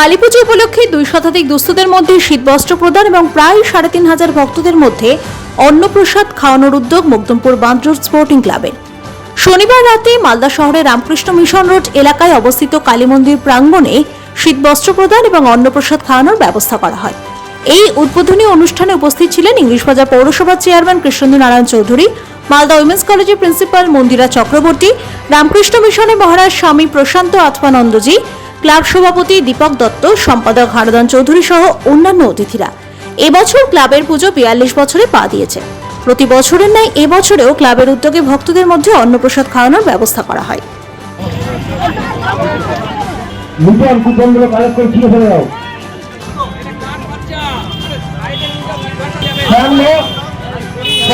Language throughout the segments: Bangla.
কালীপুজো উপলক্ষে দুই শতাধিক দুস্থদের মধ্যে শীতবস্ত্র প্রদান এবং প্রায় সাড়ে তিন হাজার ভক্তদের মধ্যে অন্নপ্রসাদ খাওয়ানোর উদ্যোগ মুগ্ধমপুর বান্দ্রোড স্পোর্টিং ক্লাবের। শনিবার রাতে মালদা শহরের রামকৃষ্ণ মিশন রোড এলাকায় অবস্থিত কালী মন্দির প্রাঙ্গণে শীতবস্ত্র প্রদান এবং অন্নপ্রসাদ খাওয়ানোর ব্যবস্থা করা হয়। এই উদ্বোধনী অনুষ্ঠানে উপস্থিত ছিলেন ইংলিশ বাজার পৌরসভার চেয়ারম্যান কৃষ্ণেন্দু নারায়ণ চৌধুরী মালদা উইমেন্স কলেজের প্রিন্সিপাল মন্দিরা চক্রবর্তী রামকৃষ্ণ মিশনে মহারাজ স্বামী প্রশান্ত আত্মানন্দজি ক্লাব সভাপতি দীপক দত্ত সম্পাদক হারদান চৌধুরী সহ অন্যান্য অতিথিরা। এবছর ক্লাবের পুজো বিয়াল্লিশ বছরে পা দিয়েছে। প্রতি বছরের ন্যায় এবছরেও ক্লাবের উদ্যোগে ভক্তদের মধ্যে অন্নপ্রসাদ খাওয়ানোর ব্যবস্থা করা হয়। সামনে সামনে বস্ত্র করে রেখে আসো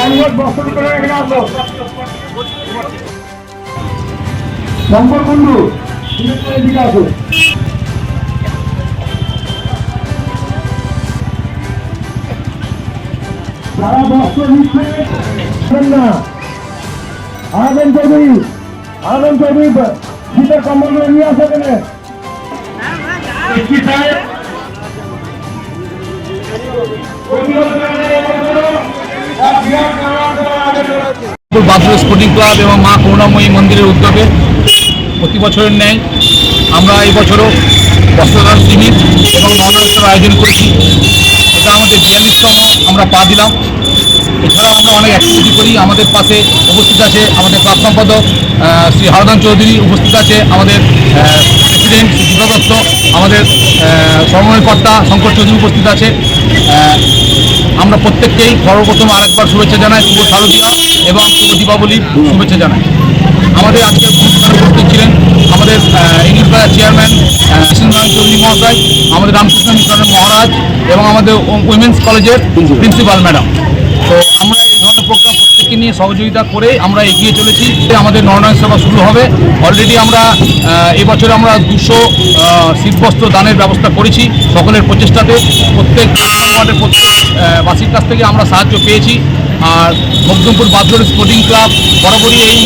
শঙ্কর বন্ধু এদিকে আসো। যারা বস্ত্র নিচ্ছে না। আনন্দ চৌধুরী আনন্দ চৌধুরী শীতের কম্বলগুলো নিয়ে আসো কেন কি সাহেব বাথরুম স্পোর্টিং ক্লাব এবং মা করুণাময়ী মন্দিরের উদ্যোগে প্রতি বছরের ন্যায় আমরা এই বছরও বস্ত্রদান শিবির এবং নবরাত্রের আয়োজন করেছি। এটা আমাদের বিয়াল্লিশতম আমরা পা দিলাম। এছাড়াও আমরা অনেক অ্যাক্টিভিটি করি। আমাদের পাশে উপস্থিত আছে আমাদের ক্লাব সম্পাদক শ্রী হরদান চৌধুরী উপস্থিত আছে আমাদের প্রেসিডেন্ট শ্রী দত্ত আমাদের সমন্বয় কর্তা শঙ্কর চৌধুরী উপস্থিত আছে। প্রত্যেককেই সর্বপ্রথম আরেকবার শুভেচ্ছা জানায় শুভ শারদীয়া এবং শুভ দীপাবলির শুভেচ্ছা জানায়। আমাদের আজকে অনুষ্ঠানে উপস্থিত ছিলেন আমাদের আহ, ইংলিশ বাজার চেয়ারম্যান কৃষ্ণনারায়ণ চৌধুরী মহাশয় আমাদের রামকৃষ্ণ মিশনের মহারাজ এবং আমাদের উইমেন্স কলেজের প্রিন্সিপাল ম্যাডাম তো আমরা এই ধরনের প্রোগ্রাম প্রত্যেককে নিয়ে সহযোগিতা করে আমরা এগিয়ে চলেছি। আমাদের নরনারায়ণ সেবা শুরু হবে। অলরেডি আমরা এবছর আমরা দুশো শীতবস্ত্র দানের ব্যবস্থা করেছি সকলের প্রচেষ্টাতে। প্রত্যেক ওয়ার্ডের প্রত্যেক বাসির কাছ থেকে আমরা সাহায্য পেয়েছি। আর মকদমপুর বাদরোড স্পোর্টিং ক্লাব বরাবরই এই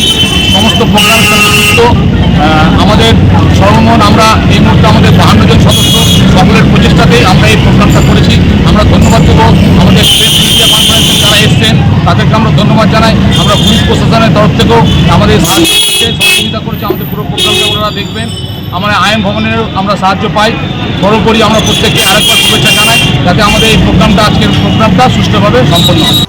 সমস্ত প্রোগ্রামের যুক্ত। আমাদের সর্বমোহন, আমরা এই মুহূর্তে আমাদের বাহান্ন জন সদস্য সকলের প্রচেষ্টাতে আমরা এই প্রোগ্রামটা করেছি। আমরা ধন্যবাদ দেবো আমাদের তাদেরকে আমরা ধন্যবাদ জানাই। আমরা পুলিশ প্রশাসনের তরফ থেকেও আমাদের সাহায্য করছে সহযোগিতা করেছে আমাদের পুরো প্রোগ্রামটা ওনারা দেখবেন। আমরা আইএম ভবনেরও আমরা সাহায্য পাই। সর্বোপরি আমরা প্রত্যেককে আরেকবার শুভেচ্ছা জানাই, যাতে আমাদের এই প্রোগ্রামটা আজকের প্রোগ্রামটা সুষ্ঠুভাবে সম্পন্ন হয়।